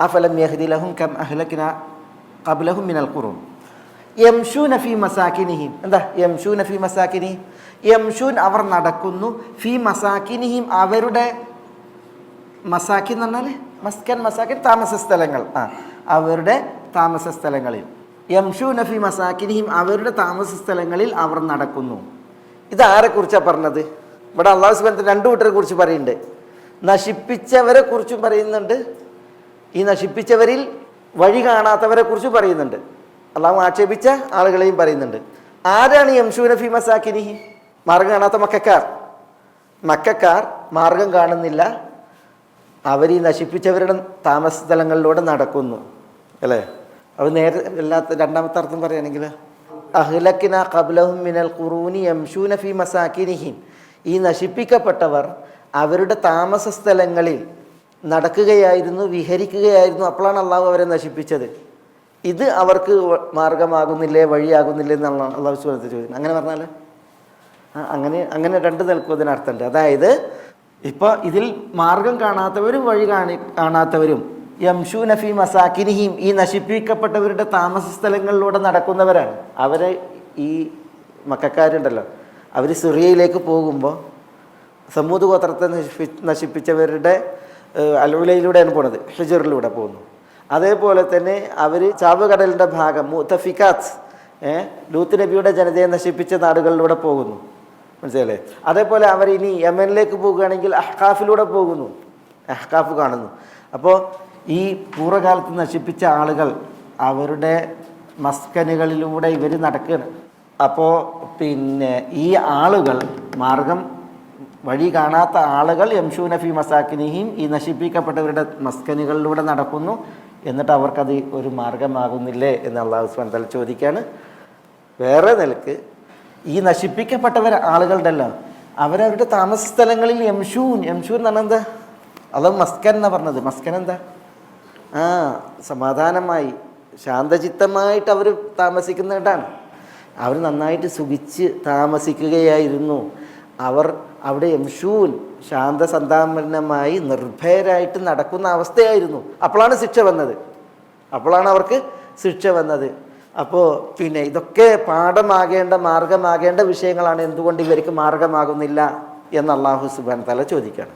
അഫലം യഹ്ദി ലഹും കം അഹ്ലക്കിന ഖബ്ലഹും മിനൽ ഖുറൂൻ യംഷൂന ഫി മസാക്കിനിഹിം എന്താ? യംഷൂന ഫി മസാക്കിനി യംഷൂൻ അവർ നടക്കുന്നു. ഫി മസാക്കിനിഹിം അവരുടെ മസാക്കിൻ എന്ന് പറഞ്ഞാൽ മസ്കൻ മസാക്കിൻ താമസ സ്ഥലങ്ങൾ. ആ അവരുടെ താമസ സ്ഥലങ്ങളിൽ. യംഷൂ നഫി മസാക്കിനിഹിം അവരുടെ താമസ സ്ഥലങ്ങളിൽ അവർ നടക്കുന്നു. ഇത് ആരെക്കുറിച്ചാണ് പറഞ്ഞത്? ഇവിടെ അള്ളാഹു സുബാനത്തിന് രണ്ടു കൂട്ടരെ കുറിച്ച് പറയുന്നുണ്ട്. നശിപ്പിച്ചവരെ കുറിച്ചും പറയുന്നുണ്ട്. ഈ നശിപ്പിച്ചവരിൽ വഴി കാണാത്തവരെ കുറിച്ച് പറയുന്നുണ്ട്. അള്ളാഹു ആക്ഷേപിച്ച ആളുകളെയും പറയുന്നുണ്ട്. ആരാണ് യംഷു ഫി മസാക്കിനിഹി മാർഗം കാണാത്ത മക്കാർ. മക്കാർ മാർഗം കാണുന്നില്ല. അവർ ഈ നശിപ്പിച്ചവരുടെ താമസ സ്ഥലങ്ങളിലൂടെ നടക്കുന്നു. അല്ലേ? അത് നേരെ എല്ലാത്ത രണ്ടാമത്തെ അർത്ഥം പറയുകയാണെങ്കിൽ അഹ്ലക്കിന കബ്ലഹും മിനൽ ഖുറൂനി യംഷൂന ഫി മസാക്കിനിഹിം ഈ നശിപ്പിക്കപ്പെട്ടവർ അവരുടെ താമസ സ്ഥലങ്ങളിൽ നടക്കുകയായിരുന്നു വിഹരിക്കുകയായിരുന്നു. അപ്പോഴാണ് അള്ളാഹു അവരെ നശിപ്പിച്ചത്. ഇത് അവർക്ക് മാർഗമാകുന്നില്ലേ വഴിയാകുന്നില്ലേ എന്നാണ് അള്ളാഹു സുഹൃത്ത് ചോദിക്കുന്നത്. അങ്ങനെ പറഞ്ഞാൽ അങ്ങനെ അങ്ങനെ രണ്ട് നിൽക്കും അതിനർത്ഥമുണ്ട്. അതായത് ഇപ്പോൾ ഇതിൽ മാർഗം കാണാത്തവരും വഴി കാണി കാണാത്തവരും യംഷു നഫി മസാക്കിനിഹിം ഈ നശിപ്പിക്കപ്പെട്ടവരുടെ താമസ സ്ഥലങ്ങളിലൂടെ നടക്കുന്നവരാണ്. അവരെ ഈ മക്കാരുണ്ടല്ലോ അവർ സിറിയയിലേക്ക് പോകുമ്പോൾ സമൂത് ഗോത്രത്തെ നശിപ്പി നശിപ്പിച്ചവരുടെ അലുലയിലൂടെയാണ് പോണത് ഹിജറിലൂടെ പോകുന്നു. അതേപോലെ തന്നെ അവർ ചാവുകടലിന്റെ ഭാഗം മുത്തഫിക്കാത്ത് ലൂത്ത് നബിയുടെ ജനതയെ നശിപ്പിച്ച നാടുകളിലൂടെ പോകുന്നു. മനസ്സിലല്ലേ അതേപോലെ അവർ ഇനി യമനിലേക്ക് പോകുകയാണെങ്കിൽ അഹ്കാഫിലൂടെ പോകുന്നു. അഹ്കാഫ് കാണുന്നു. അപ്പോൾ ഈ പൂർവകാലത്ത് നശിപ്പിച്ച ആളുകൾ അവരുടെ മസ്കനുകളിലൂടെ ഇവർ നടക്കുകയാണ്. അപ്പോൾ പിന്നെ ഈ ആളുകൾ മാർഗം വഴി കാണാത്ത ആളുകൾ യംഷൂ നഫി മസാക്കിനിഹിം ഈ നശിപ്പിക്കപ്പെട്ടവരുടെ മസ്കനുകളിലൂടെ നടക്കുന്നു. എന്നിട്ട് അവർക്കത് ഒരു മാർഗമാകുന്നില്ലേ എന്ന് അള്ളാഹു തല ചോദിക്കുകയാണ് വേറെ നിലയ്ക്ക് ഈ നശിപ്പിക്കപ്പെട്ടവർ ആളുകളുണ്ടല്ലോ അവരവരുടെ താമസ സ്ഥലങ്ങളിൽ യംഷൂൻ യംഷൂൻ എന്ന് പറഞ്ഞാൽ എന്താ? അത് മസ്കൻ എന്നാ പറഞ്ഞത്. മസ്കൻ എന്താ? ആ സമാധാനമായി ശാന്തചിത്തമായിട്ട് അവർ താമസിക്കുന്നിടാണ് അവർ നന്നായിട്ട് സുഖിച്ച് താമസിക്കുകയായിരുന്നു. അവർ അവിടെ യംഷൂൻ ശാന്തസന്താപന്നമായി നിർഭയരായിട്ട് നടക്കുന്ന അവസ്ഥയായിരുന്നു. അപ്പോഴാണ് ശിക്ഷ വന്നത്. അപ്പോഴാണ് അവർക്ക് ശിക്ഷ വന്നത്. അപ്പോൾ പിന്നെ ഇതൊക്കെ പാഠമാകേണ്ട മാർഗമാകേണ്ട വിഷയങ്ങളാണ് എന്തുകൊണ്ട് ഇവർക്ക് മാർഗമാകുന്നില്ല എന്ന് അള്ളാഹു സുബാൻ തല ചോദിക്കുകയാണ്.